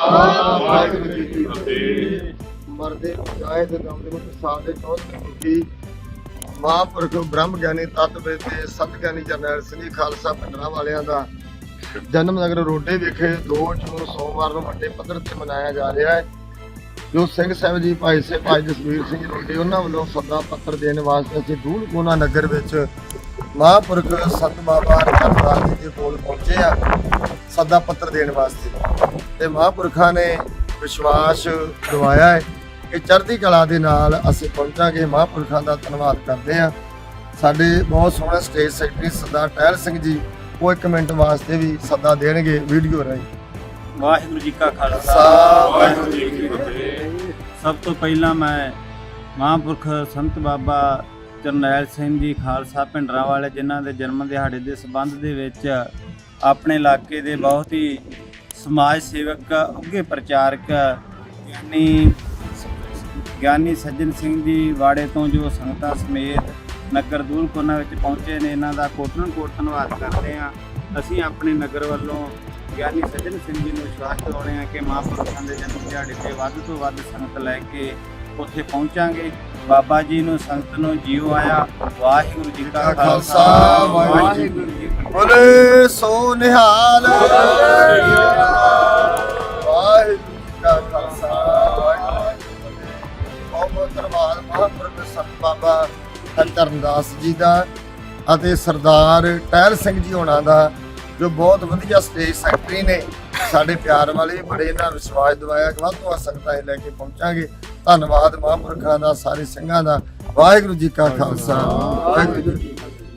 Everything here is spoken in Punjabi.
ਵਾਹਿਗੁਰੂ ਜੀ ਕੀ ਫਤਿਹ। ਮਰਦੇ ਜਾਇਦ ਦਮ ਦੇ ਵਿੱਚ ਸਾਦੇ ਚੌਥ ਮੁਖੀ ਮਹਾਂਪੁਰਖ ਬ੍ਰਹਮ ਗਿਆਨੀ ਤਤ ਵੇਦੇ ਸਤ ਜਰਨੈਲ ਸਿੰਘ ਖਾਲਸਾ ਪਿੰਡਰਾ ਵਾਲਿਆਂ ਦਾ ਜਨਮ ਨਗਰ ਰੋਡੇ ਵਿਖੇ 2 ਜੂਨ ਸੋਮਵਾਰ ਨੂੰ ਵੱਡੇ ਪੱਧਰ ਤੇ ਮਨਾਇਆ ਜਾ ਰਿਹਾ ਹੈ। ਜੋ ਸਿੰਘ ਸਾਹਿਬ ਜੀ, ਭਾਈ ਸੇ ਭਾਈ ਜਸਵੀਰ ਸਿੰਘ ਰੋਡੇ, ਉਹਨਾਂ ਵੱਲੋਂ ਸੱਦਾ ਪੱਤਰ ਦੇਣ ਵਾਸਤੇ ਅਸੀਂ ਦੂਲ ਕੋਨਾ ਨਗਰ ਵਿੱਚ ਮਹਾਂਪੁਰਖ ਸੰਤ ਬਾਬਾ ਰਤਨਦਾਸ ਜੀ ਦੇ ਕੋਲ ਪਹੁੰਚੇ ਆ ਸੱਦਾ ਪੱਤਰ ਦੇਣ ਵਾਸਤੇ। ਤੇ ਮਹਾਂਪੁਰਖਾਂ ਨੇ ਵਿਸ਼ਵਾਸ ਦਿਵਾਇਆ ਹੈ ਕਿ ਚੜ੍ਹਦੀ ਕਲਾ ਦੇ ਨਾਲ ਅਸੀਂ ਪਹੁੰਚਾਂਗੇ। ਮਹਾਂਪੁਰਖਾਂ ਦਾ ਧੰਨਵਾਦ ਕਰਦੇ ਆ ਸਾਡੇ ਬਹੁਤ ਸੋਹਣੇ ਸਟੇਜ ਸੈਕਟਰੀ ਸਰਦਾਰ ਟਹਿਲ ਸਿੰਘ ਜੀ ਉਹ ਇੱਕ ਮਿੰਟ ਵਾਸਤੇ ਵੀ ਸੱਦਾ ਦੇਣਗੇ ਵੀਡੀਓ ਰਾਹੀਂ। ਵਾਹਿਗੁਰੂ ਜੀ ਕਾ ਖਾਲਸਾ ਵਾਹਿਗੁਰੂ ਜੀ ਕੀ ਫਤਿਹ। ਸਭ ਤੋਂ ਪਹਿਲਾਂ ਮੈਂ ਮਹਾਂਪੁਰਖ ਸੰਤ ਬਾਬਾ ਜਰਨੈਲ ਸਿੰਘ ਜੀ ਖਾਲਸਾ ਭਿੰਡਰਾਂ ਵਾਲੇ ਜਿਨ੍ਹਾਂ ਦੇ ਜਨਮ ਦਿਹਾੜੇ ਦੇ ਸਬੰਧ ਦੇ ਵਿੱਚ ਆਪਣੇ ਇਲਾਕੇ ਦੇ ਬਹੁਤ ਹੀ ਸਮਾਜ ਸੇਵਕ ਉੱਘੇ ਪ੍ਰਚਾਰਕ ਗਿਆਨੀ ਗਿਆਨੀ ਸੱਜਣ ਸਿੰਘ ਜੀ ਵਾੜੇ ਤੋਂ ਜੋ ਸੰਗਤਾਂ ਸਮੇਤ ਨਗਰ ਦੂਲਕੋਨਾ ਵਿੱਚ ਪਹੁੰਚੇ ਨੇ, ਇਹਨਾਂ ਦਾ ਕੋਟਨ ਕੋਟ ਧੰਨਵਾਦ ਕਰਦੇ ਹਾਂ। ਅਸੀਂ ਆਪਣੇ ਨਗਰ ਵੱਲੋਂ ਗਿਆਨੀ ਸੱਜਣ ਸਿੰਘ ਜੀ ਨੂੰ ਵਿਸ਼ਵਾਸ ਦਿਵਾਉਂਦੇ ਹਾਂ ਕਿ ਮਹਾਂਪੁਰਖਾਂ ਦੇ ਜਨਮ ਦਿਹਾੜੇ ਤੇ ਵੱਧ ਤੋਂ ਵੱਧ ਸੰਗਤ ਲੈ ਕੇ ਉੱਥੇ ਪਹੁੰਚਾਂਗੇ। ਬਾਬਾ ਜੀ ਨੂੰ ਸੰਗਤ ਨੂੰ ਜੀਓ ਆਇਆ। ਵਾਹਿਗੁਰੂ ਜੀ ਕਾ ਖਾਲਸਾ, ਵਾਹਿਗੁਰੂ ਜੀ ਬੋਲੇ ਸੋ ਨਿਹਾਲ। ਵਾਹਿਗੁਰੂ ਜੀ ਕਾ ਖਾਲਸਾ, ਵਾਹਿਗੁਰੂ ਜੀ ਬਹੁਤ ਬਹੁਤ ਧੰਨਵਾਦ, ਮਹਾਂਪੁਰਖ ਸੰਤ ਬਾਬਾ ਹਰਚਰਨਦਾਸ ਜੀ ਦਾ ਅਤੇ ਸਰਦਾਰ ਟਹਿਲ ਸਿੰਘ ਜੀ ਹੋਣਾ ਦਾ, ਜੋ ਬਹੁਤ ਵਧੀਆ ਸਟੇਜ ਸੈਕਟਰੀ ਨੇ। ਸਾਡੇ ਪਿਆਰ ਵਾਲੇ ਬੜੇ ਇਹਨਾਂ ਵਿਸ਼ਵਾਸ ਦਿਵਾਇਆ ਕਿ ਵੱਧ ਤੋਂ ਵੱਧ ਸਕਦਾ ਇਹ ਲੈ ਕੇ ਪਹੁੰਚਾਂਗੇ। ਧੰਨਵਾਦ ਮਹਾਂਪੁਰਖਾਂ ਦਾ, ਸਾਰੇ ਸਿੰਘਾਂ ਦਾ। ਵਾਹਿਗੁਰੂ ਜੀ ਕਾ ਖਾਲਸਾ, ਵਾਹਿਗੁਰੂ ਜੀ